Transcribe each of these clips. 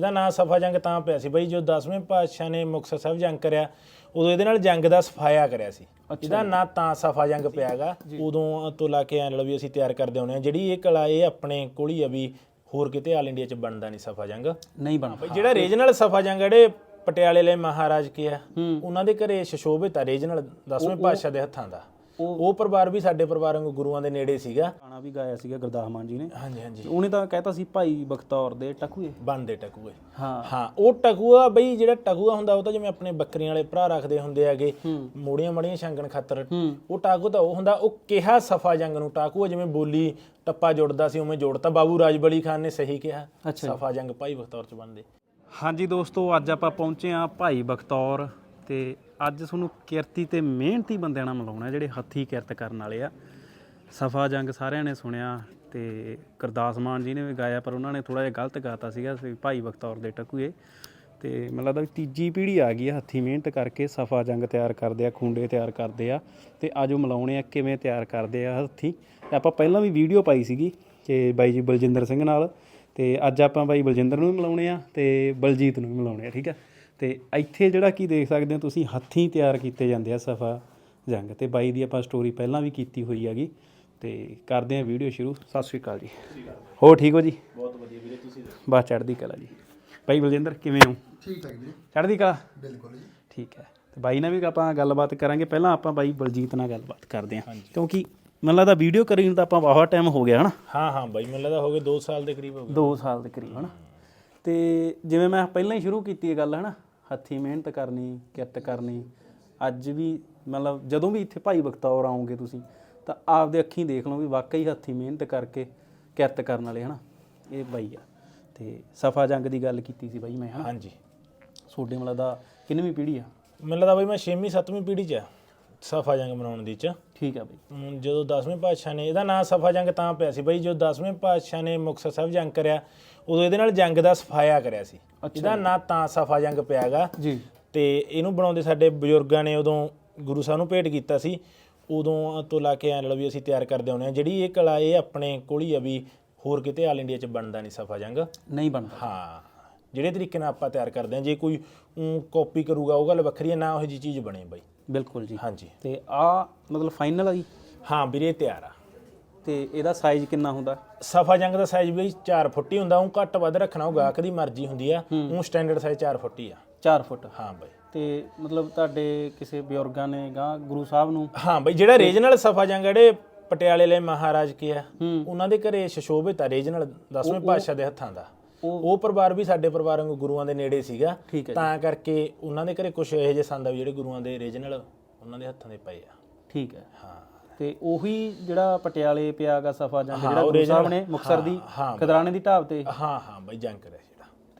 ਇਹਦਾ ਨਾਂ ਸਫਾ ਜੰਗ ਤਾਂ ਪਿਆ ਸੀ ਬਈ ਜੋ 10ਵੇਂ ਪਾਤਸ਼ਾਹ ਨੇ ਮੁਕਤਸਰ ਸਾਹਿਬ ਜੰਗ ਕਰਿਆ ਉਦੋਂ ਇਹਦੇ ਨਾਲ ਜੰਗ ਦਾ ਸਫਾਇਆ ਕਰਿਆ ਸੀ। ਇਹਦਾ ਨਾਂ ਤਾਂ ਸਫਾ ਜੰਗ ਪਿਆਗਾ। ਉਦੋਂ ਤੋਂ ਲਾ ਕੇ ਐਂ ਲਓ ਵੀ ਅਸੀਂ ਤਿਆਰ ਕਰਦੇ ਹੁੰਦੇ ਆ ਜਿਹੜੀ ਇਹ ਕਲਾ ਇਹ ਆਪਣੇ ਕੋਲ ਹੀ ਆ ਵੀ ਹੋਰ ਕਿਤੇ ਆਲ ਇੰਡੀਆ 'ਚ ਬਣਦਾ ਨਹੀਂ ਸਫਾ ਜੰਗ। ਨਹੀਂ ਬਣਦਾ। ਜਿਹੜਾ ਰੀਜਨਲ ਸਫਾ ਜੰਗ ਜਿਹੜੇ ਪਟਿਆਲੇ ਲਈ ਮਹਾਰਾਜ ਕੀ ਆ ਉਹਨਾਂ ਦੇ ਘਰੇ ਸ਼ਸ਼ੋਭਿਤ ਆ ਰੀਜਨਲ 10ਵੇਂ ਪਾਤਸ਼ਾਹ ਦੇ ਹੱਥਾਂ ਦਾ। ਉਹ ਪਰਿਵਾਰ ਵੀ ਸਾਡੇ ਪਰਿਵਾਰ ਵਾਂਗੂ ਗੁਰੂਆਂ ਦੇ ਨੇੜੇ ਸੀਗਾ। ਗਾਣਾ ਵੀ ਗਾਇਆ ਸੀਗਾ ਗੁਰਦਾਸ ਮਾਨ ਜੀ ਨੇ। ਹਾਂਜੀ ਹਾਂਜੀ। ਉਹਨੇ ਤਾਂ ਕਹਿਤਾ ਸੀ ਭਾਈ ਬਖਤੌਰ ਦੇ ਟਕੂਏ। ਬਣਦੇ ਟਕੂਏ। ਹਾਂ। ਹਾਂ ਉਹ ਟਕੂਆ ਬਈ ਜਿਹੜਾ ਟਕੂਆ ਹੁੰਦਾ ਉਹ ਤਾਂ ਜਿਵੇਂ ਆਪਣੇ ਬੱਕਰੀਆਂ ਵਾਲੇ ਭਰਾ ਰੱਖਦੇ ਹੁੰਦੇ ਆਗੇ ਮੋੜੀਆਂ ਮੜੀਆਂ ਛਾਂਗਣ ਖਾਤਰ। ਉਹ ਟਾਕੂ ਤਾਂ ਉਹ ਹੁੰਦਾ ਉਹ ਕਿਹਾ ਸਫਾ ਜੰਗ ਨੂੰ। ਟਾਕੂ ਜਿਵੇਂ ਬੋਲੀ ਟੱਪਾ ਜੁੜਦਾ ਸੀ ਉਵੇਂ ਜੋੜਤਾ ਬਾਬੂ ਰਾਜਬਲੀ ਖਾਨ ਨੇ ਸਹੀ ਕਿਹਾ। ਸਫਾ ਜੰਗ ਭਾਈ ਬਖਤੌਰ ਚ ਬਣਦੇ। ਹਾਂਜੀ ਦੋਸਤੋ ਅੱਜ ਆਪਾਂ ਪਹੁੰਚੇ ਆ ਭਾਈ ਬਖਤੌਰ। ਤੇ ਅੱਜ ਤੁਹਾਨੂੰ ਕਿਰਤੀ ਤੇ ਮਿਹਨਤੀ ਬੰਦਿਆਂ ਨਾਲ ਮਿਲਾਉਣਾ ਜਿਹੜੇ ਹੱਥੀ ਕਿਰਤ ਕਰਨ ਵਾਲੇ ਆ। ਸਫਾ ਜੰਗ ਸਾਰਿਆਂ ਨੇ ਸੁਣਿਆ ਤੇ ਗੁਰਦਾਸ ਮਾਨ ਜੀ ਨੇ ਵੀ ਗਾਇਆ, ਪਰ ਉਹਨਾਂ ਨੇ ਥੋੜਾ ਜਿਹਾ ਗਲਤ ਗਾਤਾ ਸੀਗਾ ਭਾਈ ਬਖਤੌਰ ਦੇ ਟਕੂਏ। ਤੇ ਮੈਨੂੰ ਲੱਗਦਾ ਵੀ ਤੀਜੀ ਪੀੜ੍ਹੀ ਆ ਗਈ ਆ ਹੱਥੀ ਮਿਹਨਤ ਕਰਕੇ ਸਫਾ ਜੰਗ ਤਿਆਰ ਕਰਦੇ ਆ, ਖੁੰਡੇ ਤਿਆਰ ਕਰਦੇ ਆ ਤੇ ਆਜੋ ਮਿਲਾਉਣੇ ਆ, ਕਿਵੇਂ ਤਿਆਰ ਕਰਦੇ ਆ ਹੱਥੀ। ਤੇ ਆਪਾਂ ਪਹਿਲਾਂ ਵੀ ਵੀਡੀਓ ਪਾਈ ਸੀਗੀ ਕਿ ਬਾਈ ਜੀ ਬਲਜਿੰਦਰ ਸਿੰਘ ਨਾਲ ਤੇ ਅੱਜ ਆਪਾਂ ਬਾਈ ਬਲਜਿੰਦਰ ਨੂੰ ਵੀ ਮਿਲਾਉਣੇ ਆ ਤੇ ਬਲਜੀਤ ਨੂੰ ਵੀ ਮਿਲਾਉਣੇ ਆ, ਠੀਕ ਆ? ਤੇ ਇੱਥੇ ਜਿਹੜਾ ਕੀ ਦੇਖ ਸਕਦੇ ਹੋ ਤੁਸੀਂ ਹੱਥੀਂ ਤਿਆਰ ਕੀਤੇ ਜਾਂਦੇ ਆ ਸਫਾ ਜੰਗ ਤੇ ਬਾਈ ਦੀ ਆਪਾਂ ਸਟੋਰੀ ਪਹਿਲਾਂ ਵੀ ਕੀਤੀ ਹੋਈ ਹੈਗੀ ਤੇ ਕਰਦੇ ਆ ਵੀਡੀਓ ਸ਼ੁਰੂ। ਸਤਿ ਸ਼੍ਰੀ ਅਕਾਲ ਜੀ। ਹੋ ਠੀਕ ਹੋ ਜੀ? ਬਹੁਤ ਵਧੀਆ ਵੀਰੇ ਤੁਸੀਂ ਬਸ ਚੜ੍ਹਦੀ ਕਲਾ ਜੀ। ਬਾਈ ਬਲਜਿੰਦਰ ਕਿਵੇਂ ਹੋ? ਠੀਕ ਹੈ ਜੀ ਚੜ੍ਹਦੀ ਕਲਾ? ਬਿਲਕੁਲ ਜੀ। ਠੀਕ ਹੈ। ਤੇ ਬਾਈ ਨਾਲ ਵੀ ਆਪਾਂ ਗੱਲਬਾਤ ਕਰਾਂਗੇ। ਪਹਿਲਾਂ ਆਪਾਂ ਬਾਈ ਬਲਜੀਤ ਨਾਲ ਗੱਲਬਾਤ ਕਰਦੇ ਹਾਂ। ਕਿਉਂਕਿ ਮੈਨੂੰ ਲੱਗਦਾ ਵੀਡੀਓ ਕਰੀ ਨੂੰ ਤਾਂ ਆਪਾਂ ਬਹੁਤ ਟਾਈਮ ਹੋ ਗਿਆ ਹਨਾ? ਹਾਂ ਹਾਂ ਬਾਈ ਮੈਨੂੰ ਲੱਗਦਾ ਹੋ ਗਏ 2 ਸਾਲ ਦੇ ਕਰੀਬ ਹੋ ਗਏ। 2 ਸਾਲ ਦੇ ਕਰੀਬ ਹਨਾ? ਤੇ ਜਿਵੇਂ ਮੈਂ ਪਹਿਲਾਂ ਹੀ ਸ਼ੁਰੂ ਕੀਤੀ ਇਹ ਗੱਲ ਹਨਾ? ਹੱਥੀਂ ਮਿਹਨਤ ਕਰਨੀ ਕਿਰਤ ਕਰਨੀ। ਅੱਜ ਵੀ ਮਤਲਬ ਜਦੋਂ ਵੀ ਇੱਥੇ ਭਾਈ ਬਖਤੌਰ ਆਓਗੇ ਤੁਸੀਂ ਤਾਂ ਆਪਦੇ ਅੱਖੀਂ ਦੇਖ ਲਓ ਵੀ ਵਾਕਈ ਹੱਥੀਂ ਮਿਹਨਤ ਕਰਕੇ ਕਿਰਤ ਕਰਨ ਵਾਲੇ ਹਨਾ? ਇਹ ਬਾਈ ਆ। ਤੇ ਸਫਾ ਜੰਗ ਦੀ ਗੱਲ ਕੀਤੀ ਸੀ ਬਾਈ ਮੈਂ ਹਨਾ? ਹਾਂਜੀ। ਸੋਡੇ ਮਤਲਬ ਦਾ ਕਿੰਨਵੀਂ ਪੀੜ੍ਹੀ ਆ? ਮੈਨੂੰ ਲੱਗਦਾ ਬਾਈ ਮੈਂ 6ਵੀਂ 7ਵੀਂ ਪੀੜ੍ਹੀ ਚ ਆ। ਸਫਾ ਜੰਗ ਬਣਾਉਣ ਦੀ ਚ। ਠੀਕ ਆ ਬਾਈ। ਹੁਣ ਜਦੋਂ 10ਵੇਂ ਪਾਤਸ਼ਾਹ ਨੇ ਇਹਦਾ ਨਾਂ ਸਫਾ ਜੰਗ ਤਾਂ ਪਿਆ ਸੀ ਬਈ ਜੋ 10ਵੇਂ ਪਾਤਸ਼ਾਹ ਨੇ ਮੁਕਤਸਰ ਸਾਹਿਬ ਜੰਗ ਕਰਿਆ ਉਦੋਂ ਇਹਦੇ ਨਾਲ ਜੰਗ ਦਾ ਸਫਾਇਆ ਕਰਿਆ ਸੀ। ਇਹਦਾ ਨਾਂ ਤਾਂ ਸਫਾ ਜੰਗ ਪਿਆਗਾ। ਜੀ। ਤੇ ਇਹਨੂੰ ਬਣਾਉਂਦੇ ਸਾਡੇ ਬਜ਼ੁਰਗਾਂ ਨੇ ਉਦੋਂ ਗੁਰੂ ਸਾਹਿਬ ਨੂੰ ਭੇਟ ਕੀਤਾ ਸੀ। ਉਦੋਂ ਤੋਂ ਲਾ ਕੇ ਐਂ ਲਓ ਵੀ ਅਸੀਂ ਤਿਆਰ ਕਰਦੇ ਹੁੰਦੇ ਆ ਜਿਹੜੀ ਇਹ ਕਲਾ ਇਹ ਆਪਣੇ ਕੋਲ ਹੀ ਆ ਵੀ ਹੋਰ ਕਿਤੇ ਆਲ ਇੰਡੀਆ 'ਚ ਬਣਦਾ ਨਹੀਂ ਸਫਾ ਜੰਗ। ਨਹੀਂ ਬਣਦਾ। ਹਾਂ ਜਿਹੜੇ ਤਰੀਕੇ ਨਾਲ ਆਪਾਂ ਤਿਆਰ ਕਰਦੇ ਆ ਜੇ ਕੋਈ ਕਾਪੀ ਕਰੂਗਾ ਉਹ ਗੱਲ ਵੱਖਰੀ ਹੈ ਨਾ ਉਹ ਜੀ ਚੀਜ਼ ਬਣੇ ਬਾਈ। ਬਿਲਕੁਲ ਜੀ। ਹਾਂਜੀ। ਤੇ ਆ ਮਤਲਬ ਫਾਈਨਲ ਆ ਜੀ? ਹਾਂ ਵੀਰੇ ਤਿਆਰ ਆ। ਤੇ ਇਹਦਾ ਸਾਈਜ਼ ਕਿੰਨਾ ਹੁੰਦਾ? ਸਫਾ ਜੰਗ ਦਾ ਸਾਈਜ਼ ਵੀ 4 ਫੁੱਟ ਹੀ ਹੁੰਦਾ ਉਹ ਘੱਟ ਵੱਧ ਰੱਖਣਾ ਉਹ ਗਾਹਕ ਦੀ ਮਰਜ਼ੀ ਹੁੰਦੀ ਆ। ਉਹ ਸਟੈਂਡਰਡ ਸਾਈਜ਼ 4 ਫੁੱਟ ਹੀ ਆ। 4 ਫੁੱਟ। ਹਾਂ ਬਾਈ। ਤੇ ਮਤਲਬ ਤੁਹਾਡੇ ਕਿਸੇ ਬਜ਼ੁਰਗਾਂ ਨੇ ਗਾਂ ਗੁਰੂ ਸਾਹਿਬ ਨੂੰ? ਹਾਂ ਬਾਈ ਜਿਹੜਾ ਰੀਜਨਲ ਸਫਾ ਜੰਗ ਜਿਹੜੇ ਪਟਿਆਲੇ ਲਈ ਮਹਾਰਾਜ ਕੀ ਆ। ਉਹਨਾਂ ਦੇ ਘਰੇ ਸ਼ਸ਼ੋਭਿਤ ਆ ਰੀਜਨਲ 10ਵੇਂ ਪਾਤਸ਼ਾਹ ਦੇ ਹੱਥਾਂ ਦਾ। ਉਹ ਪਰਿਵਾਰ ਵੀ ਸਾਡੇ ਪਰਿਵਾਰ ਵਾਂਗੂ ਗੁਰੂਆਂ ਦੇ ਨੇੜੇ ਸੀਗਾ। ਠੀਕ ਹੈ ਤਾਂ ਕਰਕੇ ਉਹਨਾਂ ਦੇ ਘਰੇ ਕੁਝ ਇਹੋ ਜਿਹੇ ਸੰਦ ਆ ਵੀ ਜਿਹੜੇ ਗੁਰੂਆਂ ਦੇ ਰੀਜਨਲ ਉਹਨਾਂ ਦੇ ਹੱਥਾਂ ਦੇ ਪਏ ਆ। ਠੀਕ ਹੈ। ਹਾਂ। ਤੇ ਉਹੀ ਜਿਹੜਾ ਪਟਿਆਲੇ ਪਿਆਗਾ ਸਫਾ ਜੰਗ ਜਿਹੜਾ ਗੁਰੂ ਸਾਹਿਬ ਨੇ ਮੁਕਸਰ ਦੀ ਖਦਰਾਣੇ ਦੀ ਢਾਬ ਤੇ? ਹਾਂ ਹਾਂ ਬਾਈ ਜੰਗ ਕਰਿਆ ਜਿਹੜਾ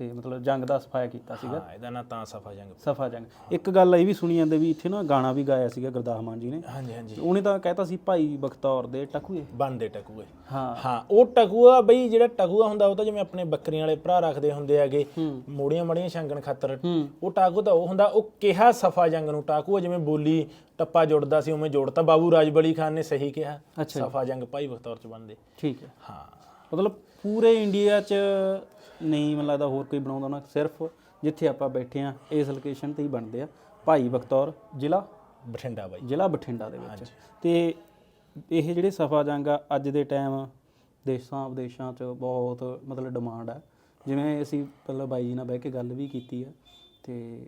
ਤੇ ਮਤਲਬ ਜੰਗ ਦਾ ਸਫਾਇਆ ਕੀਤਾ ਸੀਗਾ। ਹਾਂ ਇਹਦਾ ਨਾਂ ਤਾਂ ਸਫਾ ਜੰਗ। ਸਫਾ ਜੰਗ। ਇੱਕ ਗੱਲ ਇਹ ਵੀ ਸੁਣੀ ਜਾਂਦੇ ਵੀ ਇੱਥੇ ਨਾ ਗਾਣਾ ਵੀ ਗਾਇਆ ਸੀਗਾ ਗੁਰਦਾਸ ਮਾਨ ਜੀ ਨੇ। ਹਾਂਜੀ ਹਾਂਜੀ। ਉਹਨੇ ਤਾਂ ਕਹਿਤਾ ਸੀ ਭਾਈ ਬਖਤੌਰ ਦੇ ਟਕੂਏ। ਬਣਦੇ ਟਕੂਏ। ਹਾਂ। ਹਾਂ ਉਹ ਟਕੂਆ ਬਈ ਜਿਹੜਾ ਟਕੂਆ ਹੁੰਦਾ ਉਹ ਤਾਂ ਜਿਵੇਂ ਆਪਣੇ ਬੱਕਰੀਆਂ ਵਾਲੇ ਭਰਾ ਰੱਖਦੇ ਹੁੰਦੇ ਆਗੇ ਮੋੜੀਆਂ ਮੜੀਆਂ ਛਾਂਗਣ ਖਾਤਰ। ਉਹ ਟਾਕੂ ਤਾਂ ਉਹ ਹੁੰਦਾ ਉਹ ਕਿਹਾ ਸਫਾ ਜੰਗ ਨੂੰ। ਟਾਕੂ ਜਿਵੇਂ ਬੋਲੀ ਟੱਪਾ ਜੁੜਦਾ ਸੀ ਉਵੇਂ ਜੋੜਤਾ। ਬਾਬੂ ਰਾਜਬਲੀ ਖਾਨ ਨੇ ਸਹੀ ਕਿਹਾ ਸਫਾ ਜੰਗ ਭਾਈ ਬਖਤੌਰ ਚ ਬਣਦੇ। ਠੀਕ ਹੈ। ਹਾਂ। ਮਤਲਬ ਪੂਰੇ ਇੰਡੀਆ 'ਚ ਨਹੀਂ ਮੈਨੂੰ ਲੱਗਦਾ ਹੋਰ ਕੋਈ ਬਣਾਉਂਦਾ ਨਾ ਸਿਰਫ ਜਿੱਥੇ ਆਪਾਂ ਬੈਠੇ ਆ ਇਸ ਲੋਕੇਸ਼ਨ ਤੇ ਹੀ ਬਣਦੇ ਆ। ਭਾਈ ਬਖਤੌਰ ਜ਼ਿਲ੍ਹਾ ਬਠਿੰਡਾ ਬਾਈ। ਜ਼ਿਲ੍ਹਾ ਬਠਿੰਡਾ ਦੇ ਵਿੱਚ। ਤੇ ਇਹ ਜਿਹੜੇ ਸਫਾ ਜੰਗ ਆ ਅੱਜ ਦੇ ਟਾਈਮ ਦੇਸ਼ਾਂ ਵਿਦੇਸ਼ਾਂ 'ਚ ਬਹੁਤ ਮਤਲਬ ਡਿਮਾਂਡ ਆ। ਜਿਵੇਂ ਅਸੀਂ ਪਹਿਲਾਂ ਬਾਈ ਜੀ ਨਾਲ ਬਹਿ ਕੇ ਗੱਲ ਵੀ ਕੀਤੀ ਆ ਤੇ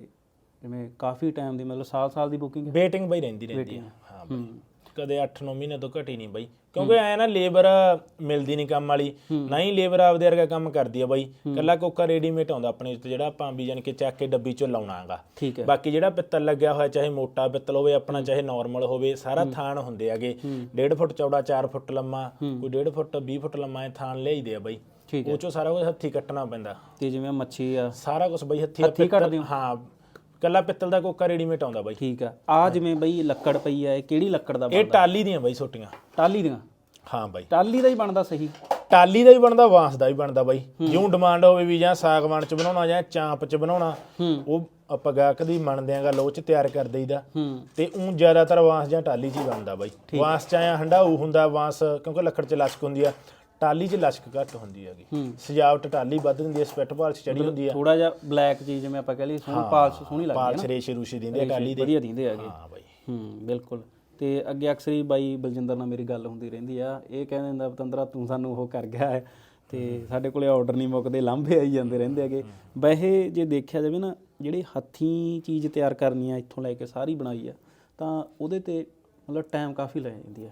ਜਿਵੇਂ ਕਾਫੀ ਟਾਈਮ ਦੀ ਮਤਲਬ ਸਾਲ-ਸਾਲ ਦੀ ਬੁਕਿੰਗ ਵੇਟਿੰਗ ਬਈ ਰਹਿੰਦੀ ਰਹਿੰਦੀ ਹਾਂ। ਬਾਈ। ਕਦੇ 8-9 ਮਹੀਨੇ ਤੋਂ ਘਟੀ ਨਹੀਂ ਬਾਈ। ਕਿਉਂਕਿ ਐ ਨਾ ਲੇਬਰ ਮਿਲਦੀ ਨਹੀਂ ਕੰਮ ਵਾਲੀ। ਨਾ ਹੀ ਲੇਬਰ ਆਪਦੇ ਵਰਗਾ ਕੰਮ ਕਰਦੀ ਆ ਬਾਈ। ਕੱਲਾ ਕੋਕਾ ਰੈਡੀਮੇਡ ਆਉਂਦਾ ਆਪਣੇ ਉੱਤੇ ਜਿਹੜਾ ਆਪਾਂ ਵੀ ਜਾਨ ਕੇ ਚੱਕ ਕੇ ਡੱਬੀ ਚੋਂ ਲਾਉਣਾਗਾ ਬਾਕੀ ਜਿਹੜਾ ਪਿੱਤਲ ਲੱਗਿਆ ਹੋਇਆ ਚਾਹੇ ਮੋਟਾ ਪਿੱਤਲ ਹੋਵੇ ਆਪਣਾ ਚਾਹੇ ਨਾਰਮਲ ਹੋਵੇ ਸਾਰਾ ਥਾਨ ਹੁੰਦੇ ਆਗੇ 1.5 ਫੁੱਟ ਚੌੜਾ 4 ਫੁੱਟ ਲੰਮਾ ਕੋਈ 1.5 ਫੁੱਟ 20 ਫੁੱਟ ਲੰਮਾ ਥਾਨ ਲਿਆਈਦੇ ਆ ਬਾਈ। ਉਹ ਚੋਂ ਸਾਰਾ ਕੁਝ ਹੱਥੀ ਕੱਟਣਾ ਪੈਂਦਾ। ਤੇ ਜਿਵੇਂ ਮੱਛੀ ਆ। ਸਾਰਾ ਕੁਝ ਬਾਈ ਹੱਥੀ ਹੱਥੀਂ ਕੱਟਦੇ ਹੋ? ਕੱਲਾ ਪਿੱਤਲ ਦਾ ਕੋਕਾ ਰੈਡੀਮੇਡ ਆਉਂਦਾ ਬਾਈ। ਠੀਕ ਆ। ਆ ਜਿਵੇਂ ਬਈ ਲੱਕੜ ਪਈ ਆ ਇਹ ਕਿਹੜੀ ਲੱਕੜ ਦਾ ਇਹ ਬਣਦਾ? ਟਾਲੀ ਦੀਆਂ ਬਾਈ ਛੋਟੀਆਂ ਟਾਲੀ ਦੀਆਂ? ਹਾਂ ਬਾਈ। ਟਾਲੀ ਦਾ ਹੀ ਬਣਦਾ ਸਹੀ? ਟਾਲੀ ਦਾ ਵੀ ਬਣਦਾ ਬਾਂਸ ਦਾ ਵੀ ਬਣਦਾ ਬਾਈ। ਜਿਉਂ ਡਿਮਾਂਡ ਹੋਵੇ ਵੀ ਜਾਂ ਸਾਗਵਾਨ ਚ ਬਣਾਉਣਾ ਜਾਂ ਚਾਂਪ ਚ ਬਣਾਉਣਾ ਉਹ ਆਪਾਂ ਗਾਹਕ ਦੀ ਮੰਨਦੇ ਆਂ ਗੱਲ ਉਹ ਚ ਤਿਆਰ ਕਰ ਦਈਦਾ। ਹੂੰ। ਤੇ ਉਹ ਜ਼ਿਆਦਾਤਰ ਬਾਂਸ ਜਾਂ ਟਾਲੀ ਚ ਹੀ ਬਣਦਾ ਬਾਈ। ਬਾਂਸ ਚ ਆਇਆ ਹੰਡਾਊ ਹੁੰਦਾ ਬਾਂਸ ਕਿਉਂਕਿ ਲੱਕੜ ਚ ਲਸਕ ਹੁੰਦੀ ਆ। ਟਾਲੀ 'ਚ ਲਸ਼ਕ ਘੱਟ ਹੁੰਦੀ ਹੈਗੀ। ਹੂੰ। ਸਜਾਵਟ ਟਾਲੀ ਵੱਧ ਹੁੰਦੀ ਹੈ ਸਪੈਟ ਪਾਲਸ਼ ਚੜੀ ਹੁੰਦੀ ਹੈ। ਥੋੜਾ ਜਿਹਾ ਬਲੈਕ ਚੀਜ਼ ਜਿਵੇਂ ਆਪਾਂ ਕਹ ਲਈ ਸੋਹਣੀ ਪਾਲਸ਼ ਸੋਹਣੀ ਲੱਗਦੀ ਪਾਲਸ਼ ਰੇਸ਼ੇ ਰੂਸ਼ੇ ਦਿੰਦੇ ਆ ਟਾਲੀ ਦੇ। ਵਧੀਆ ਦਿੰਦੇ ਹੈਗੇ। ਹਾਂ ਬਾਈ। ਹੂੰ ਬਿਲਕੁਲ। ਤੇ ਅੱਗੇ ਅਕਸਰ ਹੀ ਬਾਈ ਬਲਜਿੰਦਰ ਨਾਲ ਮੇਰੀ ਗੱਲ ਹੁੰਦੀ ਰਹਿੰਦੀ ਆ। ਇਹ ਕਹਿੰਦੇ ਹੁੰਦਾ ਪਤੰਦਰਾ ਤੂੰ ਸਾਨੂੰ ਉਹ ਕਰ ਗਿਆ ਹੈ। ਤੇ ਸਾਡੇ ਕੋਲੇ ਆਰਡਰ ਨਹੀਂ ਮੁੱਕਦੇ ਲਾਂਭੇ ਆਈ ਜਾਂਦੇ ਰਹਿੰਦੇ ਹੈਗੇ। ਵੈਸੇ ਜੇ ਦੇਖਿਆ ਜਾਵੇ ਨਾ ਜਿਹੜੀ ਹੱਥੀਂ ਚੀਜ਼ ਤਿਆਰ ਕਰਨੀ ਆ ਇੱਥੋਂ ਲੈ ਕੇ ਸਾਰੀ ਬਣਾਈ ਆ ਤਾਂ ਉਹਦੇ ਤੇ ਮਤਲਬ ਟਾਈਮ ਕਾਫੀ ਲੱਗ ਜਾਂਦੀ ਆ।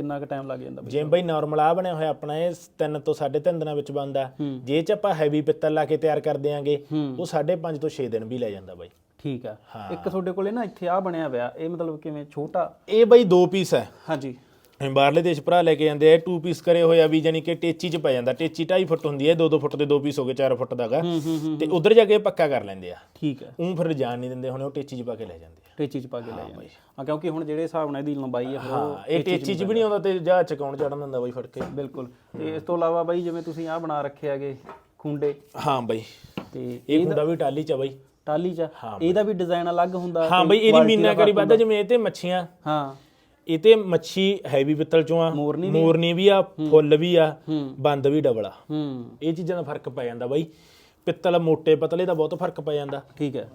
ਕਿੰਨਾ ਕੁ ਟਾਈਮ ਲੱਗ ਜਾਂਦਾ ਬਈ ਜਿਵੇਂ ਬਾਈ ਨਾਰਮਲ ਆ ਬਣਿਆ ਹੋਇਆ ਆਪਣਾ ਇਹ 3 ਤੋਂ 3.5 ਦਿਨਾਂ ਵਿੱਚ ਬਣਦਾ। ਜੇ ਚ ਆਪਾਂ ਹੈਵੀ ਪਿੱਤਲ ਲਾ ਕੇ ਤਿਆਰ ਕਰ ਦਿਆਂਗੇ ਉਹ 5.5 ਤੋਂ 6 ਦਿਨ ਵੀ ਲੈ ਜਾਂਦਾ ਬਾਈ। ਠੀਕ ਆ। ਇੱਕ ਤੁਹਾਡੇ ਕੋਲੇ ਨਾ ਇੱਥੇ ਆ ਬਣਿਆ ਹੋਇਆ ਇਹ ਮਤਲਬ ਕਿਵੇਂ ਛੋਟਾ? ਇਹ ਬਾਈ ਦੋ ਪੀਸ ਹੈ। ਹਾਂਜੀ। ਬਾਹਰਲੇ ਦੇਸ਼ ਭਰਾ ਲੈ ਕੇ ਜਾਂਦੇ ਆ ਟੂ ਪੀਸ ਕਰੇ ਹੋਏ ਆ ਵੀ ਜਾਨੀ ਕਿ ਟੇਚੀ ਚ ਪੈ ਜਾਂਦਾ ਟੇਚੀ 2.5 ਫੁੱਟ ਹੁੰਦੀ ਹੈ 2-2 ਫੁੱਟ ਦੇ ਦੋ ਪੀਸ ਹੋ ਗਏ 4 ਫੁੱਟ ਦਾਗਾ ਤੇ ਉਧਰ ਜਾ ਕੇ ਪੱਕਾ ਕਰ ਲੈਂਦੇ ਆ। ਠੀਕ ਹੈ। ਉਹ ਫਿਰ ਜਾਣ ਨਹੀਂ ਦਿੰਦੇ ਹੁਣ ਉਹ ਟੇਚੀ ਚ ਪਾ ਕੇ ਲੈ ਜਾਂਦੇ ਆ। ਟੇਚੀ ਚ ਪਾ ਕੇ ਲੈ ਜਾਂਦੇ ਹਾਂ ਕਿਉਂਕਿ ਹੁਣ ਜਿਹੜੇ ਹਿਸਾਬ ਨਾਲ ਇਹਦੀ ਲੰਬਾਈ ਹੈ ਉਹ ਹਾਂ ਇਹ ਟੇਚੀ ਚ ਵੀ ਨਹੀਂ ਆਉਂਦਾ ਤੇ ਜਹਾਜ਼ ਚ ਕੌਣ ਚੜਨ ਦਿੰਦਾ ਬਾਈ ਫੜ ਕੇ। ਬਿਲਕੁਲ। ਤੇ ਇਸ ਤੋਂ ਇਲਾਵਾ ਬਾਈ ਜਿਵੇਂ ਤੁਸੀਂ ਆਹ ਬਣਾ ਰੱਖੇ ਹੈਗੇ ਖੁੰਡੇ। ਹਾਂ ਬਾਈ। ਤੇ ਇਹ ਹੁੰਦਾ ਵੀ ਟਾਲੀ ਚ ਆ ਬਾਈ। ਟਾਲੀ ਚ ਇਹਦਾ ਵੀ ਡਿਜ਼ਾਈਨ ਅਲੱਗ ਹੁੰਦਾ ਹਾਂ ਬਾਈ ਇਹਦੀ ਮੀਨਾਕਾਰੀ ਵੱਧਦਾ ਜਿਵੇਂ ਇਹ ਤੇ ਮੱਛੀਆਂ। ਹਾਂ। ਇਹ ਤੇ ਮੱਛੀ ਹੈਵੀ ਪਿੱਤਲ ਚੋਂ ਆ ਮੋਰਨੀ ਮੋਰਨੀ ਵੀ ਆ ਫੁੱਲ ਵੀ ਆ ਬੰਦ ਵੀ ਡਬਲ ਆ। ਹੂੰ। ਇਹ ਚੀਜ਼ਾਂ ਦਾ ਫ਼ਰਕ ਪੈ ਜਾਂਦਾ ਬਾਈ। ਪਿੱਤਲ ਮੋਟੇ ਪਤਲੇ ਦਾ ਬਹੁਤ ਫ਼ਰਕ ਪੈ ਜਾਂਦਾ। ਠੀਕ ਹੈ।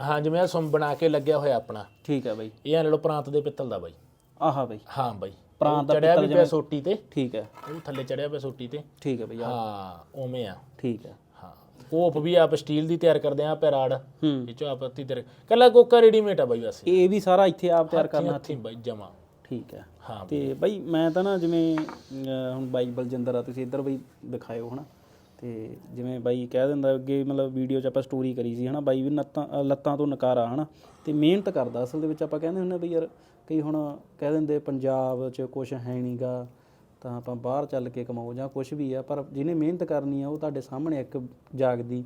ਹਾਂ ਜਿਵੇਂ ਆ ਸੁੰਮ ਬਣਾ ਕੇ ਲੱਗਿਆ ਹੋਇਆ ਆਪਣਾ। ਠੀਕ ਹੈ ਬਾਈ। ਇਹ ਆ ਲੈ ਲਓ ਪ੍ਰਾਂਤ ਦੇ ਪਿੱਤਲ ਦਾ ਬਾਈ। ਆਹਾ ਬਾਈ। ਹਾਂ ਬਾਈ। ਪ੍ਰਾਂਤ ਦਾ ਚੜਿਆ ਵੀ ਪਿਆ ਸੋਟੀ ਤੇ। ਠੀਕ ਹੈ। ਉਹ ਥੱਲੇ ਚੜਿਆ ਪਿਆ ਸੋਟੀ ਤੇ। ਠੀਕ ਹੈ ਬਾਈ ਆਹ, ਹਾਂ ਉਵੇਂ ਆ। ਠੀਕ ਹੈ। ਹਾਂ। ਕੋਪ ਵੀ ਆਪ ਸਟੀਲ ਦੀ ਤਿਆਰ ਕਰਦੇ ਆ ਪੈਰਾੜ ਹੂੰ। ਇਹ ਚੋਂ ਆਪ ਅੱਤੀ ਤਿਆਰ ਕੱਲਾ ਕੋਕਾ ਰੈਡੀਮੇਡ ਆ ਬਾਈ ਵੈਸੇ। ਇਹ ਵੀ ਸਾਰਾ ਇੱਥੇ ਆਪ ਤਿਆਰ ਕਰਨਾ ਹੱਥੀਂ ਬਾਈ ਜਮਾ। ਠੀਕ ਹੈ। ਹਾਂ ਤੇ ਬਾਈ। ਮੈਂ ਤਾਂ ਨਾ ਜਿਵੇਂ ਹੁਣ ਬਾਈ ਬਲਜਿੰਦਰ ਆ ਤੁਸੀਂ ਇੱਧਰ ਬਈ ਦਿਖਾਇਓ ਹਨਾ। ਤੇ ਜਿਵੇਂ ਬਾਈ ਕਹਿ ਦਿੰਦਾ ਅੱਗੇ ਮਤਲਬ ਵੀਡੀਓ 'ਚ ਆਪਾਂ ਸਟੋਰੀ ਕਰੀ ਸੀ ਹਨਾ ਬਾਈ ਵੀ ਨੱਤਾਂ ਲੱਤਾਂ ਤੋਂ ਨਕਾਰਾ ਹਨਾ। ਤੇ ਮਿਹਨਤ ਕਰਦਾ ਅਸਲ ਦੇ ਵਿੱਚ ਆਪਾਂ ਕਹਿੰਦੇ ਹੁੰਦੇ ਬਈ ਯਾਰ ਕਈ ਹੁਣ ਕਹਿ ਦਿੰਦੇ ਪੰਜਾਬ 'ਚ ਕੁਝ ਹੈ ਨਹੀਂਗਾ ਤਾਂ ਆਪਾਂ ਬਾਹਰ ਚੱਲ ਕੇ ਕਮਾਓ ਜਾਂ ਕੁਝ ਵੀ ਆ ਪਰ ਜਿਹਨੇ ਮਿਹਨਤ ਕਰਨੀ ਆ ਉਹ ਤੁਹਾਡੇ ਸਾਹਮਣੇ ਇੱਕ ਜਾਗਦੀ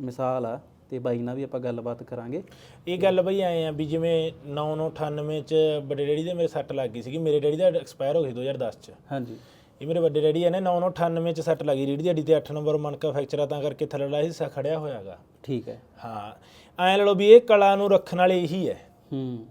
ਮਿਸਾਲ ਆ। ਤੇ ਬਾਈ ਨਾਲ ਵੀ ਆਪਾਂ ਗੱਲਬਾਤ ਕਰਾਂਗੇ। ਇਹ ਗੱਲ ਬਈ ਆਏ ਆ ਵੀ ਜਿਵੇਂ 9998 ਚ ਵੱਡੇ ਡੈਡੀ ਦੇ ਮੇਰੇ ਸੱਟ ਲੱਗ ਗਈ ਸੀਗੀ। ਮੇਰੇ ਡੈਡੀ ਦਾ ਐਕਸਪਾਇਰ ਹੋ ਸੀ 2010 ਚ। ਹਾਂਜੀ। ਇਹ ਮੇਰੇ ਵੱਡੇ ਡੈਡੀ ਆ ਨੇ 9998 ਚ ਸੱਟ ਲੱਗੀ ਰੀੜ ਦੀ ਹੱਡੀ ਤੇ 8 ਨੰਬਰ ਮਣਕਾ ਫ੍ਰੈਕਚਰ ਆ ਤਾਂ ਕਰਕੇ ਥੱਲੜਾ ਹਿੱਸਾ ਖੜਿਆ ਹੋਇਆਗਾ ਠੀਕ ਹੈ। ਹਾਂ। ਐ ਲਓ ਵੀ ਇਹ ਕਲਾ ਨੂੰ ਰੱਖਣ ਵਾਲੇ ਇਹੀ ਹੈ। ਹੂੰ।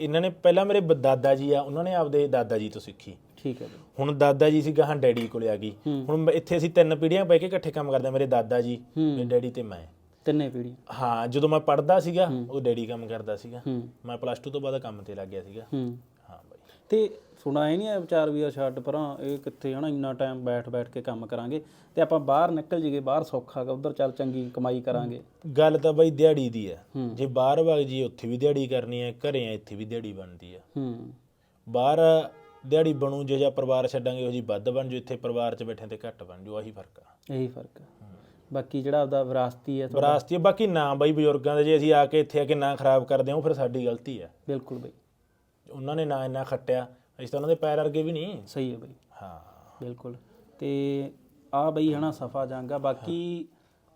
ਇਹਨਾਂ ਨੇ ਪਹਿਲਾਂ ਮੇਰੇ ਦਾਦਾ ਜੀ ਆ ਉਹਨਾਂ ਨੇ ਆਪਦੇ ਦਾਦਾ ਜੀ ਤੋਂ ਸਿੱਖੀ। ਠੀਕ ਹੈ ਹੁਣ ਦਾਦਾ ਜੀ ਸੀ ਗਾਹਾਂ ਡੈਡੀ ਕੋਲੇ ਆ ਗਈ। ਹੁਣ ਇੱਥੇ ਅਸੀਂ ਤਿੰਨ ਪੀੜ੍ਹੀਆਂ ਬੈ ਕੇ ਇਕੱਠੇ ਕੰਮ ਕਰਦੇ ਮੇਰੇ ਦਾਦਾ ਜੀ ਮੇਰੇ ਡੈਡੀ ਤੇ ਮੈਂ। ਤਿੰਨੇ ਪੀੜ੍ਹੀ। ਹਾਂ ਜਦੋਂ ਮੈਂ ਪੜਦਾ ਸੀਗਾ ਉਹ ਡੈਡੀ ਕੰਮ ਕਰਦਾ ਸੀਗਾ। ਹੂੰ। ਮੈਂ ਪਲੱਸ 2 ਤੋਂ ਬਾਅਦ ਕੰਮ ਤੇ ਲੱਗ ਗਿਆ ਸੀਗਾ। ਹੂੰ। ਹਾਂ ਬਾਈ। ਤੇ ਸੁਣਾ ਇਹ ਨਹੀਂ ਆ ਵਿਚਾਰ ਵੀ ਆ ਛੱਡ ਪਰਾਂ ਇਹ ਕਿੱਥੇ ਹਨਾ ਇੰਨਾ ਟਾਈਮ ਬੈਠ ਬੈਠ ਕੇ ਕੰਮ ਕਰਾਂਗੇ। ਤੇ ਆਪਾਂ ਬਾਹਰ ਨਿਕਲ ਜੀਏ ਬਾਹਰ ਸੌਖਾ ਗਾ ਉਧਰ ਚੱਲ ਚੰਗੀ ਕਮਾਈ ਕਰਾਂਗੇ। ਗੱਲ ਤਾਂ ਬਾਈ ਦਿਹਾੜੀ ਦੀ ਹੂੰ। ਜੇ ਬਾਹਰ ਵਗ ਜੀ ਉੱਥੇ ਵੀ ਦਿਹਾੜੀ ਕਰਨੀ ਹੈ ਘਰੇ ਆ ਇੱਥੇ ਵੀ ਦਿਹਾੜੀ ਬਣਦੀ ਹੈ ਹੂੰ। ਬਾਹਰ ਦਿਹਾੜੀ ਬਣੂ ਜੇ ਜਾਂ ਪਰਿਵਾਰ ਛੱਡਾਂਗੇ ਉਹ ਜੀ ਵੱਧ ਬਣ ਜੂ ਇੱਥੇ ਪਰਿਵਾਰ 'ਚ ਬੈਠੇ ਤੇ ਘੱਟ ਬਣ ਜੂ ਆਹੀ ਫ਼ਰਕ ਆ। ਇਹੀ ਫ਼ਰਕ ਆ। ਬਾਕੀ ਜਿਹੜਾ ਆਪਦਾ ਵਿਰਾਸਤੀ ਹੈ ਤੁਹਾਡਾ? ਵਿਰਾਸਤੀ ਹੈ, ਬਾਕੀ ਨਾ ਬਾਈ ਬਜ਼ੁਰਗਾਂ ਦੇ ਜੇ ਅਸੀਂ ਆ ਕੇ ਇੱਥੇ ਆ ਕੇ ਨਾ ਖਰਾਬ ਕਰਦੇ ਹਾਂ ਉਹ ਫਿਰ ਸਾਡੀ ਗਲਤੀ ਹੈ। ਬਿਲਕੁਲ ਬਈ। ਉਹਨਾਂ ਨੇ ਨਾ ਇੰਨਾ ਖੱਟਿਆ ਅਸੀਂ ਤਾਂ ਉਹਨਾਂ ਦੇ ਪੈਰ ਵਰਗੇ ਵੀ ਨਹੀਂ। ਸਹੀ ਹੈ ਬਈ। ਹਾਂ। ਬਿਲਕੁਲ। ਤੇ ਆ ਬਈ ਹਨਾ ਸਫਾ ਜਾਂਗਾ ਬਾਕੀ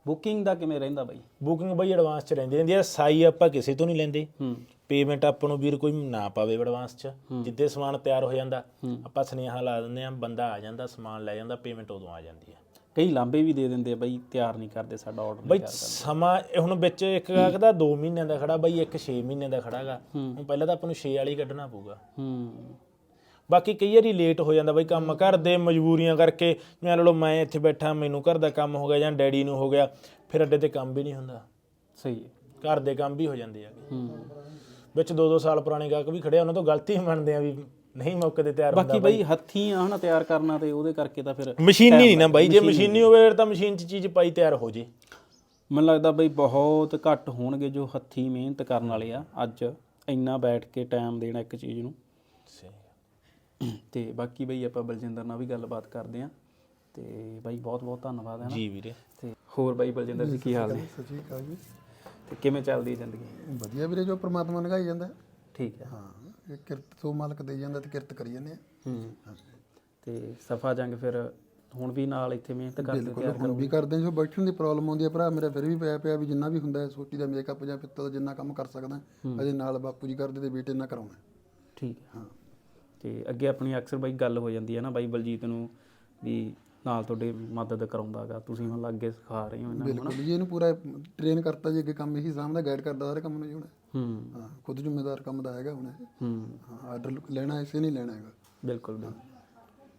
ਬੁਕਿੰਗ ਦਾ ਕਿਵੇਂ ਰਹਿੰਦਾ ਬਈ? ਬੁਕਿੰਗ ਬਾਈ ਐਡਵਾਂਸ 'ਚ ਰਹਿੰਦੀ ਰਹਿੰਦੀ ਹੈ ਸਾਈ ਆਪਾਂ ਕਿਸੇ ਤੋਂ ਨਹੀਂ ਲੈਂਦੇ। ਹੂੰ। ਪੇਮੈਂਟ ਆਪਾਂ ਨੂੰ ਵੀਰ ਕੋਈ ਨਾ ਪਾਵੇ ਐਡਵਾਂਸ 'ਚ ਜਿੱਦੇ ਸਮਾਨ ਤਿਆਰ ਹੋ ਜਾਂਦਾ ਆਪਾਂ ਸੁਨੇਹਾ ਲਾ ਦਿੰਦੇ ਆ ਬੰਦਾ ਆ ਜਾਂਦਾ ਸਮਾਨ ਲੈ ਜਾਂਦਾ ਪੇਮੈਂਟ ਉਦੋਂ ਆ ਜਾਂਦੀ ਹੈ। ਕਈ ਲਾਂਬੇ ਵੀ ਦੇ ਦਿੰਦੇ ਆ ਬਈ ਤਿਆਰ ਨਹੀਂ ਕਰਦੇ ਸਾਡਾ ਆਰਡਰ ਬਈ ਸਮਾਂ ਇਹ ਹੁਣ ਵਿੱਚ ਇੱਕ ਗਾਹਕ ਦਾ 2 ਮਹੀਨਿਆਂ ਦਾ ਖੜਾ ਬਈ ਇੱਕ 6 ਮਹੀਨਿਆਂ ਦਾ ਖੜਾਗਾ। ਹੁਣ ਪਹਿਲਾਂ ਤਾਂ ਆਪਾਂ ਨੂੰ 6 ਵਾਲੀ ਕੱਢਣਾ ਪਊਗਾ। ਹੂੰ। ਬਾਕੀ ਕਈ ਵਾਰੀ ਲੇਟ ਹੋ ਜਾਂਦਾ ਬਈ ਕੰਮ ਘਰ ਦੇ ਮਜਬੂਰੀਆਂ ਕਰਕੇ ਲੈ ਲਓ ਮੈਂ ਇੱਥੇ ਬੈਠਾ ਮੈਨੂੰ ਘਰ ਦਾ ਕੰਮ ਹੋ ਗਿਆ ਜਾਂ ਡੈਡੀ ਨੂੰ ਹੋ ਗਿਆ ਫਿਰ ਅੱਡੇ ਤੇ ਕੰਮ ਵੀ ਨਹੀਂ ਹੁੰਦਾ। ਸਹੀ ਹੈ। ਘਰ ਦੇ ਕੰਮ ਵੀ ਹੋ ਜਾਂਦੇ ਆ। ਹੂੰ। ਵਿੱਚ 2-2 ਸਾਲ ਪੁਰਾਣੇ ਗਾਹਕ ਵੀ ਖੜੇ ਆ, ਉਹਨਾਂ ਤੋਂ ਗਲਤੀ ਮੰਨਦੇ ਆ ਵੀ ਨਹੀਂ ਮੌਕੇ ਤੇ ਤਿਆਰ ਹੁੰਦਾ ਬਾਕੀ ਬਈ ਹੱਥੀਂ ਆ ਹਨਾ ਤਿਆਰ ਕਰਨਾ ਤੇ ਉਹਦੇ ਕਰਕੇ ਤਾਂ ਫਿਰ ਮਸ਼ੀਨੀ ਨਹੀਂ ਨਾ ਬਾਈ ਜੇ ਮਸ਼ੀਨੀ ਹੋਵੇ ਫਿਰ ਤਾਂ ਮਸ਼ੀਨ 'ਚ ਚੀਜ਼ ਪਾਈ ਤਿਆਰ ਹੋ ਜੇ। ਮੈਨੂੰ ਲੱਗਦਾ ਬਈ ਬਹੁਤ ਘੱਟ ਹੋਣਗੇ ਜੋ ਹੱਥੀਂ ਮਿਹਨਤ ਕਰਨ ਵਾਲੇ ਆ ਅੱਜ ਇੰਨਾ ਬੈਠ ਕੇ ਟਾਈਮ ਦੇਣਾ ਇੱਕ ਚੀਜ਼ ਨੂੰ। ਤੇ ਬਾਕੀ ਬਈ ਆਪਾਂ ਬਲਜਿੰਦਰ ਨਾਲ ਵੀ ਗੱਲਬਾਤ ਕਰਦੇ ਆ ਤੇ ਬਾਈ ਬਹੁਤ ਬਹੁਤ ਧੰਨਵਾਦ ਹੈ ਨਾ? ਜੀ ਵੀਰੇ। ਤੇ ਹੋਰ ਬਾਈ ਬਲਜਿੰਦਰ ਜੀ ਕੀ ਹਾਲ ਨੇ? ਸਤਿ ਸ਼੍ਰੀ ਅਕਾਲ ਜੀ। ਤੇ ਕਿਵੇਂ ਚੱਲਦੀ ਹੈ ਜ਼ਿੰਦਗੀ? ਵਧੀਆ ਵੀਰੇ ਜੋ ਪ੍ਰਮਾਤਮਾ ਨਗਾਈ ਜਾਂਦਾ। ਠੀਕ ਹੈ। ਹਾਂ। ਇਹ ਕਿਰਤ ਤੋਂ ਮਾਲਕ ਦੇਈ ਜਾਂਦਾ ਤੇ ਕਿਰਤ ਕਰੀ ਜਾਂਦੇ ਆ। ਹੂੰ ਤੇ ਸਫਾ ਜੰਗ ਫਿਰ ਹੁਣ ਵੀ ਨਾਲ ਇੱਥੇ ਮਿਹਨਤ ਕਰਦੇ ਬਿਲਕੁਲ ਹੁਣ ਵੀ ਕਰਦੇ ਜੋ ਬੈਠਣ ਦੀ ਪ੍ਰੋਬਲਮ ਆਉਂਦੀ ਹੈ ਭਰਾ ਮੇਰਾ ਫਿਰ ਵੀ ਪਿਆ ਪਿਆ ਵੀ ਜਿੰਨਾ ਵੀ ਹੁੰਦਾ ਹੈ ਸੋਟੀ ਦਾ ਮੇਕਅਪ ਜਾਂ ਪਿੱਤਲ ਦਾ ਜਿੰਨਾ ਕੰਮ ਕਰ ਸਕਦਾ ਅਜੇ ਨਾਲ ਬਾਪੂ ਜੀ ਕਰਦੇ ਤੇ ਬੇਟੇ ਨਾਲ ਕਰਾਉਣਾ ਠੀਕ ਹੈ। ਹਾਂ। ਤੇ ਅੱਗੇ ਆਪਣੀ ਅਕਸਰ ਬਾਈ ਗੱਲ ਹੋ ਜਾਂਦੀ ਹੈ ਨਾ ਬਾਈ ਬਲਜੀਤ ਨੂੰ ਵੀ ਨਾਲ ਤੁਹਾਡੇ ਮਦਦ ਕਰਾਉਂਦਾਗਾ ਤੁਸੀਂ ਹੁਣ ਲੱਗੇ ਸਿਖਾ ਰਹੇ ਹੋ ਇਹਨਾਂ ਨੂੰ ਬਿਲਕੁਲ ਜੀ ਇਹਨੂੰ ਪੂਰਾ ਟ੍ਰੇਨ ਕਰਤਾ ਜੀ ਅੱਗੇ ਕੰਮ ਇਹੀ ਸਾਹਮਣੇ ਗਾਈਡ ਕਰਦਾ ਸਾਰੇ ਕੰਮ ਨੂੰ ਜੀ ਹੁਣ। ਹੂੰ। ਹਾਂ ਖੁਦ ਜ਼ਿੰਮੇਦਾਰ ਕੰਮ ਦਾ ਹੈਗਾ ਹੁਣ ਇਹ। ਹੂੰ। ਹਾਂ ਆਰਡਰ ਲੈਣਾ ਇਸੇ ਨਹੀਂ ਲੈਣਾ ਹੈਗਾ। ਬਿਲਕੁਲ ਬਿਲਕੁਲ।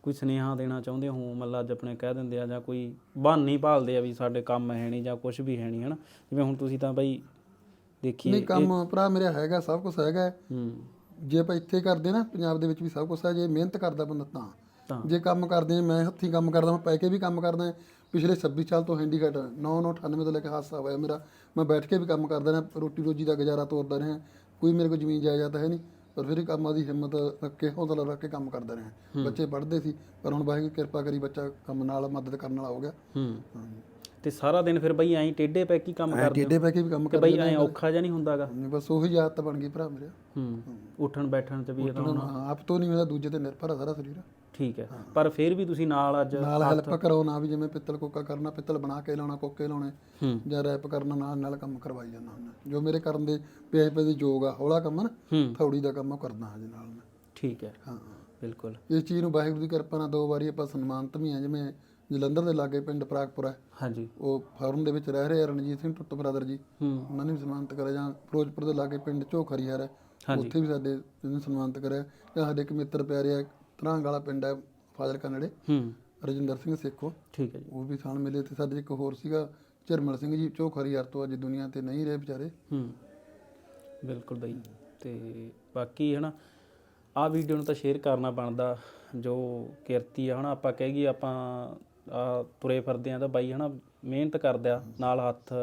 ਕੋਈ ਸੁਨੇਹਾ ਦੇਣਾ ਚਾਹੁੰਦੇ ਹੋ? ਮਤਲਬ ਅੱਜ ਆਪਣੇ ਕਹਿ ਦਿੰਦੇ ਆ ਜਾਂ ਕੋਈ ਬਹਾਨੀ ਭਾਲਦੇ ਆ ਵੀ ਸਾਡੇ ਕੰਮ ਹੈ ਨਹੀਂ ਜਾਂ ਕੁਝ ਵੀ ਹੈ ਨਹੀਂ ਹਨਾ? ਜਿਵੇਂ ਹੁਣ ਤੁਸੀਂ ਤਾਂ ਬਈ ਦੇਖੀਏ ਨਹੀਂ ਕੰਮ ਭਰਾ ਮੇਰਾ ਹੈਗਾ ਸਭ ਕੁਝ ਹੈਗਾ। ਹੈ। ਜੇ ਆਪਾਂ ਇੱਥੇ ਕਰਦੇ ਨਾ ਪੰਜਾਬ ਦੇ ਵਿੱਚ ਵੀ ਸਭ ਕੁਝ ਹੈ ਜੇ ਮਿਹਨਤ ਕਰਦਾ ਬੰਦਾ ਤਾਂ। ਜੇ ਕੰਮ ਕਰਦੇ ਆ, ਮੈਂ ਹੱਥੀਂ ਕੰਮ ਕਰਦਾ ਮੈਂ ਪੈ ਕੇ ਵੀ ਕੰਮ ਕਰਦਾ ਪਿਛਲੇ 26 ਸਾਲ ਤੋਂ ਹੈਂਡੀਕੈਟ 9998 ਤੋਂ ਲੈ ਕੇ ਹਾਦਸਾ ਹੋਇਆ ਮੇਰਾ। ਮੈਂ ਬੈਠ ਕੇ ਵੀ ਕੰਮ ਕਰਦਾ ਰਿਹਾ ਰੋਟੀ ਰੋਜੀ ਦਾ ਗੁਜ਼ਾਰਾ ਤੋਰਦਾ ਰਿਹਾ। ਕੋਈ ਮੇਰੇ ਕੋਲ ਜ਼ਮੀਨ ਜਾਇਦਾਦ ਹੈ ਨਹੀਂ ਪਰ ਫਿਰ ਵੀ ਕੰਮਾਂ ਦੀ ਹਿੰਮਤ ਰੱਖ ਕੇ ਹੌਸਲਾ ਰੱਖ ਕੇ ਕੰਮ ਕਰਦਾ ਰਿਹਾ। ਬੱਚੇ ਪੜ੍ਹਦੇ ਸੀ ਪਰ ਹੁਣ ਵਾਹਿਗੁਰੂ ਕਿਰਪਾ ਕਰੀ ਬੱਚਾ ਕੰਮ ਨਾਲ ਮਦਦ ਕਰਨ ਵਾਲਾ ਹੋ ਗਿਆ। ਹੂੰ। ਤੇ ਸਾਰਾ ਦਿਨ ਫਿਰ ਬਈ ਐਂ ਟੇਢੇ ਪੈ ਕੀ ਕੰਮ ਕਰਦੇ ਟੇਡੇ ਪੈ ਕੇ ਵੀ ਕੰਮ ਕਿ ਬਈ ਐਂ ਔਖਾ ਜਿਹਾ ਨਹੀਂ ਹੁੰਦਾਗਾ? ਬਸ ਉਹੀ ਆਦਤ ਬਣ ਗਈ ਭਰਾ ਮੇਰੇ। ਹੂੰ। ਉੱਠਣ ਬੈਠਣ ਵੀ ਇਹ ਤਾਂ ਹੁਣ ਆਪ ਤੋਂ ਨਹੀਂ ਮਿਲਦਾ ਦੂਜੇ ਤੇ ਨਿਰਭਰ ਆ ਸਾਰਾ ਸਰੀਰ। ਠੀਕ ਹੈ। ਪਰ ਫਿਰ ਵੀ ਤੁਸੀਂ ਨਾਲ ਅੱਜ ਨਾਲ ਹੈਲਪ ਕਰੋ ਨਾ ਵੀ ਜਿਵੇਂ ਪਿੱਤਲ ਕੋਕਾ ਕਰਨਾ ਪਿੱਤਲ ਬਣਾ ਕੇ ਲਾਉਣਾ ਕੋਕੇ ਲਾਉਣੇ ਜਾਂ ਰੈਪ ਕਰਨਾ ਨਾਲ ਨਾਲ ਕੰਮ ਕਰਵਾਈ ਜਾਂਦਾ ਹੁੰਦਾ। ਜੋ ਮੇਰੇ ਕਰਨ ਦੇ ਪਿਆਏ ਪਏ ਦੇ ਯੋਗ ਆ ਹੌਲਾ ਕੰਮ ਨਾ ਥੌੜੀ ਦਾ ਕੰਮ ਕਰਦਾ ਹਜੇ ਨਾਲ ਮੈਂ। ਠੀਕ ਹੈ। ਹਾਂ। ਬਿਲਕੁਲ। ਇਸ ਚੀਜ਼ ਨੂੰ ਵਾਹਿਗੁਰੂ ਦੀ ਕਿਰਪਾ ਨਾਲ ਦੋ ਵਾਰੀ ਆਪਾਂ ਸਨਮਾਨਿਤ ਵੀ ਆ ਜਿਵੇਂ ਜਲੰਧਰ ਦੇ ਲਾਗੇ ਪਿੰਡ ਪ੍ਰਾਗਪੁਰਾ ਹਾਂਜੀ। ਉਹ ਫਾਰਮ ਦੇ ਵਿੱਚ ਰਹਿ ਰਹੇ ਰਣਜੀਤ ਸਿੰਘ ਟੁੱਟ ਬਰਾਦਰ ਜੀ। ਉਹਨਾਂ ਨੇ ਵੀ ਸਨਮਾਨਿਤ ਕਰਿਆ ਜਾਂ ਫਿਰੋਜ਼ਪੁਰ ਦੇ ਲਾਗੇ ਪਿੰਡ ਝੋਖਰੀਹਰ ਹੈ ਉੱਥੇ ਵੀ ਸਾਡੇ ਇਹਨੇ ਸਨਮਾਨਿਤ ਕਰਿਆ। ਜਾਂ ਸਾਡੇ ਇੱਕ ਮਿੱਤਰ ਪਿਆਰੇ ਆ ਧਰਾਂਗ ਵਾਲਾ ਪਿੰਡ ਹੈ ਫਾਜ਼ਿਲਕਾ ਨੇੜੇ। ਹੂੰ। ਰਜਿੰਦਰ ਸਿੰਘ ਸੇਖੋ। ਠੀਕ ਹੈ ਜੀ। ਉਹ ਵੀ ਸਾਲ ਮਿਲੇ ਤੇ ਸਾਡੇ ਇੱਕ ਹੋਰ ਸੀਗਾ ਝਰਮਲ ਸਿੰਘ ਜੀ ਝੋਖਰੀਹਰ ਤੋਂ ਅੱਜ ਦੁਨੀਆ ਤੇ ਨਹੀਂ ਰਹੇ ਵਿਚਾਰੇ। ਹੂੰ। ਬਿਲਕੁਲ ਬਈ। ਤੇ ਬਾਕੀ ਹੈ ਨਾ ਆ ਵੀਡੀਓ ਨੂੰ ਤਾਂ ਸ਼ੇਅਰ ਕਰਨਾ ਬਣਦਾ ਜੋ ਕਿਰਤੀ ਆ ਹਨਾ ਆਪਾਂ ਕਹਿ ਗਏ ਆਪਾਂ ਆ ਤੁਰੇ ਫਿਰਦੇ ਆ ਤਾਂ ਬਾਈ ਹਨਾ ਮਿਹਨਤ ਕਰਦਾ ਨਾਲ ਹੱਥ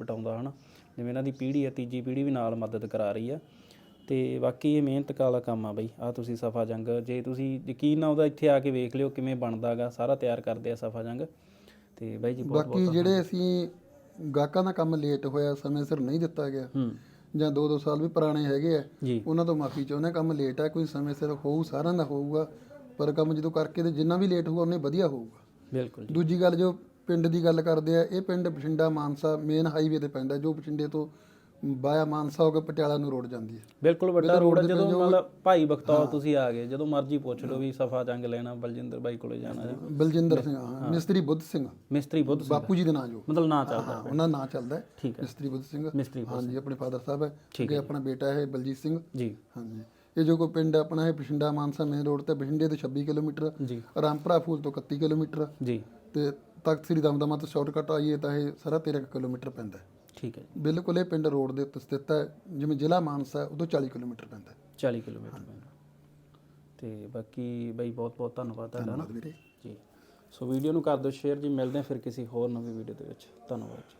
ਵਟਾਉਂਦਾ ਹਨਾ ਜਿਵੇਂ ਇਹਨਾਂ ਦੀ ਪੀੜ੍ਹੀ ਆ ਤੀਜੀ ਪੀੜ੍ਹੀ ਵੀ ਨਾਲ ਮਦਦ ਕਰਾ ਰਹੀ ਆ ਤੇ ਬਾਕੀ ਇਹ ਮਿਹਨਤ ਵਾਲਾ ਕੰਮ ਆ ਬਈ ਆ ਤੁਸੀਂ ਸਫਾ ਜੰਗ ਜੇ ਤੁਸੀਂ ਯਕੀਨ ਨਾ ਉਹਦਾ ਇੱਥੇ ਆ ਕੇ ਵੇਖ ਲਿਓ ਕਿਵੇਂ ਬਣਦਾਗਾ ਸਾਰਾ ਤਿਆਰ ਕਰਦੇ ਆ ਸਫਾ ਜੰਗ। ਤੇ ਬਾਈ ਜੀ ਬਹੁਤ ਬਾਕੀ ਜਿਹੜੇ ਅਸੀਂ ਗਾਹਕਾਂ ਦਾ ਕੰਮ ਲੇਟ ਹੋਇਆ ਸਮੇਂ ਸਿਰ ਨਹੀਂ ਦਿੱਤਾ ਗਿਆ ਹੂੰ। ਜਾਂ 2-2 ਸਾਲ ਵੀ ਪੁਰਾਣੇ ਹੈਗੇ ਆ ਉਹਨਾਂ ਤੋਂ ਮਾਫੀ ਚਾਹੁੰਦੇ ਕੰਮ ਲੇਟ ਹੈ ਕੋਈ ਸਮੇਂ ਸਿਰ ਹੋਊ ਸਾਰਿਆਂ ਦਾ ਹੋਊਗਾ ਪਰ ਕੰਮ ਜਦੋਂ ਕਰਕੇ ਤੇ ਜਿੰਨਾ ਵੀ ਲੇਟ ਹੋਊਗਾ ਉਹਨੇ ਵਧੀਆ ਹੋਊਗਾ। ਬਿਲਕੁਲ ਦੂਜੀ ਗੱਲ ਜੋ ਪਿੰਡ ਦੀ ਗੱਲ ਕਰਦੇ ਆ ਇਹ ਪਿੰਡ ਬਠਿੰਡਾ ਮਾਨਸਾ ਮੇਨ ਹਾਈਵੇ ਤੇ ਪੈਂਦਾ ਜੋ ਬਠਿੰਡੇ ਤੋਂ ਬਾਇਆ ਮਾਨਸਾ ਹੋ ਕੇ ਪਟਿਆਲਾ ਨੂੰ ਰੋਡ ਜਾਂਦੀ ਹੈ। ਬਿਲਕੁਲ ਵੱਡਾ ਰੋਡ ਹੈ ਜਦੋਂ ਮਤਲਬ ਭਾਈ ਬਖਤੌਰ ਤੁਸੀਂ ਆ ਗਏ ਜਦੋਂ ਮਰਜ਼ੀ ਪੁੱਛ ਲਓ ਵੀ ਸਫਾ ਜੰਗ ਲੈਣਾ ਬਲਜਿੰਦਰ ਬਾਈ ਕੋਲੇ ਜਾਣਾ ਜਾਂ ਬਲਜਿੰਦਰ ਸਿੰਘ ਹਾਂ, ਮਿਸਤਰੀ ਬੁੱਧ ਸਿੰਘ। ਮਿਸਤਰੀ ਬੁੱਧ ਸਿੰਘ। ਬਾਪੂ ਜੀ ਦੇ ਨਾਂ ਜੋ। ਮਤਲਬ ਨਾਂ ਚੱਲਦਾ। ਹਾਂ ਉਹਨਾਂ ਨਾਂ ਚੱਲਦਾ ਹੈ। ਠੀਕ ਹੈ। ਮਿਸਤਰੀ ਬੁੱਧ ਸਿੰਘ। ਮਿਸਤਰੀ ਹਾਂਜੀ ਆਪਣੇ ਫਾਦਰ ਸਾਹਿਬ ਹੈ। ਅੱਗੇ ਆਪਣਾ ਬੇਟਾ ਹੈ ਬਲਜੀਤ ਸਿੰਘ। ਜੀ। ਹਾਂਜੀ ਇਹ ਜੋ ਕੋਈ ਪਿੰਡ ਆਪਣਾ ਹੈ ਬਠਿੰਡਾ ਮਾਨਸਾ ਮੇਨ ਰੋਡ ਤੇ ਬਠਿੰਡੇ ਤੋਂ 26 ਕਿਲੋਮੀਟਰ ਜੀ। ਰਾਮਪੁਰਾ ਫੂਲ ਤੋਂ 31 ਕਿਲੋਮੀਟਰ। ਜੀ। ਤੇ ਤਖਤ ਸ੍ਰੀ ਦਮਦਮਾ ਤੋਂ ਸ਼ਾਰਟਕਟ ਆਈਏ ਤਾਂ ਇਹ ਸਾਰਾ 13 ਕੁ ਕਿਲੋਮੀਟਰ ਪੈਂਦਾ ਹੈ। ਠੀਕ ਹੈ ਜੀ। ਬਿਲਕੁਲ ਇਹ ਪਿੰਡ ਰੋਡ ਦੇ ਉੱਤੇ ਸਥਿਤ ਹੈ ਜਿਵੇਂ ਜ਼ਿਲ੍ਹਾ ਮਾਨਸਾ ਉਦੋਂ 40 ਕਿਲੋਮੀਟਰ ਪੈਂਦਾ ਹੈ। 40 ਕਿਲੋਮੀਟਰ ਪੈਂਦਾ। ਤੇ ਬਾਕੀ ਬਾਈ ਬਹੁਤ ਬਹੁਤ ਧੰਨਵਾਦ ਤੁਹਾਡਾ। ਨਾ ਜੀ। ਸੋ ਵੀਡੀਓ ਨੂੰ ਕਰ ਦਿਓ ਸ਼ੇਅਰ ਜੀ ਮਿਲਦੇ ਹਾਂ ਫਿਰ ਕਿਸੇ ਹੋਰ ਨਵੀਂ ਵੀਡੀਓ ਦੇ ਵਿੱਚ। ਧੰਨਵਾਦ ਜੀ।